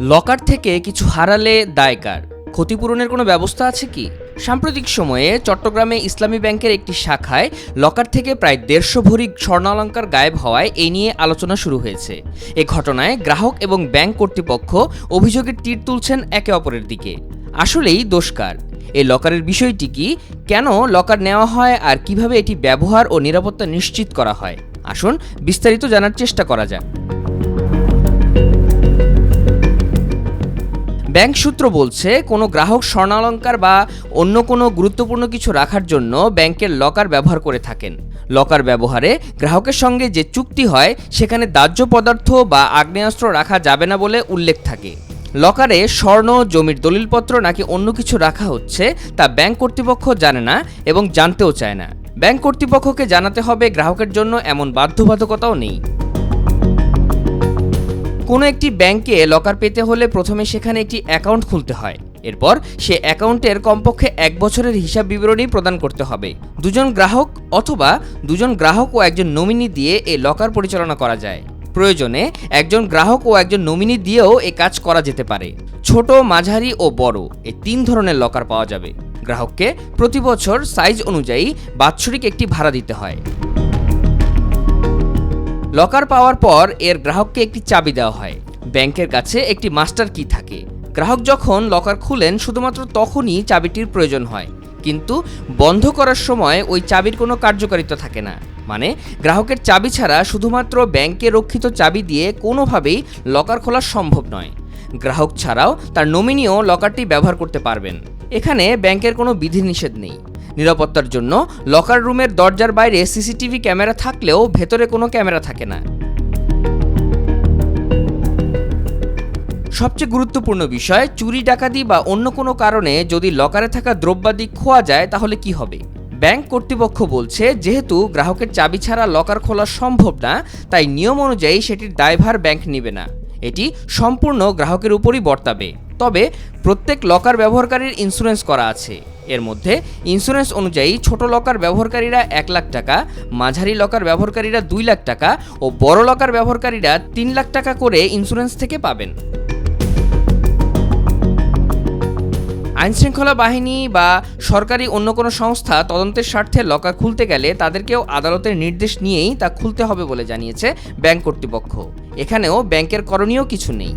Locker থেকে কিছু হারালে দায়কার ক্ষতিপূরণের কোনো ব্যবস্থা আছে কি? সাম্প্রতিক সময়ে চট্টগ্রামে ইসলামী ব্যাংকের একটি শাখায় লকার থেকে প্রায় দেড়শো ভরি স্বর্ণালঙ্কার গায়েব হওয়ায় এই নিয়ে আলোচনা শুরু হয়েছে। এ ঘটনায় গ্রাহক এবং ব্যাংক কর্তৃপক্ষ অভিযোগের তীর তুলছেন একে অপরের দিকে। আসলেই দোষকার এই লকারের বিষয়টি কি? কেন লকার নেওয়া হয় আর কীভাবে এটি ব্যবহার ও নিরাপত্তা নিশ্চিত করা হয়? আসুন বিস্তারিত জানার চেষ্টা করা যাক। ব্যাংক সূত্র বলছে, কোনো গ্রাহক স্বর্ণালঙ্কার বা অন্য কোনো গুরুত্বপূর্ণ কিছু রাখার জন্য ব্যাংকের লকার ব্যবহার করে থাকেন। লকার ব্যবহারে গ্রাহকের সঙ্গে যে চুক্তি হয়, সেখানে দাহ্য পদার্থ বা আগ্নেয়াস্ত্র রাখা যাবে না বলে উল্লেখ থাকে। লকারে স্বর্ণ, জমির দলিলপত্র নাকি অন্য কিছু রাখা হচ্ছে, তা ব্যাংক কর্তৃপক্ষ জানে না এবং জানতেও চায় না। ব্যাংক কর্তৃপক্ষকে জানাতে হবে গ্রাহকের জন্য এমন বাধ্যবাধকতাও নেই। কোনো একটি ব্যাংকে লকার পেতে হলে প্রথমে সেখানে একটি অ্যাকাউন্ট খুলতে হয়। এরপর সে অ্যাকাউন্টের কমপক্ষে এক বছরের হিসাব বিবরণী প্রদান করতে হবে। দুজন গ্রাহক অথবা দুজন গ্রাহক ও একজন নমিনি দিয়ে এই লকার পরিচালনা করা যায়। প্রয়োজনে একজন গ্রাহক ও একজন নমিনি দিয়েও এ কাজ করা যেতে পারে। ছোট, মাঝারি ও বড় এই তিন ধরনের লকার পাওয়া যাবে। গ্রাহককে প্রতি বছর সাইজ অনুযায়ী বাৎসরিক একটি ভাড়া দিতে হয়। লকার পাওয়ার পর এর গ্রাহককে একটি চাবি দেওয়া হয়। ব্যাংকের কাছে একটি মাস্টার কি থাকে। গ্রাহক যখন লকার খুলেন, শুধুমাত্র তখনই চাবিটির প্রয়োজন হয়। কিন্তু বন্ধ করার সময় ওই চাবির কোনো কার্যকারিতা থাকে না। মানে গ্রাহকের চাবি ছাড়া শুধুমাত্র ব্যাংকে রক্ষিত চাবি দিয়ে কোনোভাবেই লকার খোলা সম্ভব নয়। গ্রাহক ছাড়াও তার নমিনিও লকারটি ব্যবহার করতে পারবেন। এখানে ব্যাংকের কোনো বিধিনিষেধ নেই। নিরাপত্তার জন্য। লকার রুমের দরজার বাইরে সিসিটিভি ক্যামেরা থাকলেও ভেতরে কোনো ক্যামেরা থাকে না। সবচেয়ে গুরুত্বপূর্ণ বিষয়, চুরি, ডাকাতি বা অন্য কোনো কারণে যদি লকারে থাকা দ্রব্যাদি খোয়া যায়, তাহলে কি হবে? ব্যাংক কর্তৃপক্ষ বলছে, যেহেতু গ্রাহকের চাবি ছাড়া লকার খোলা সম্ভব না, তাই নিয়ম অনুযায়ী সেটির দায়ভার ব্যাংক নেবে না। এটি সম্পূর্ণ গ্রাহকের উপরই বর্তাবে। তবে প্রত্যেক লকার ব্যবহারকারীর ইন্স্যুরেন্স করা আছে। এর মধ্যে ইন্স্যুরেন্স অনুযায়ী ছোট লকার ব্যবহারকারীরা এক লাখ টাকা, মাঝারি লকার ব্যবহারকারীরা দুই লাখ টাকা ও বড় লকার ব্যবহারকারীরা তিন লাখ টাকা করে ইন্স্যুরেন্স থেকে পাবেন। আইনশৃঙ্খলা বাহিনী বা সরকারি অন্য কোনো সংস্থা তদন্তের স্বার্থে লকার খুলতে গেলে তাদেরকেও আদালতের নির্দেশ নিয়েই তা খুলতে হবে বলে জানিয়েছে ব্যাংক কর্তৃপক্ষ। এখানেও ব্যাংকের করণীয় কিছু নেই।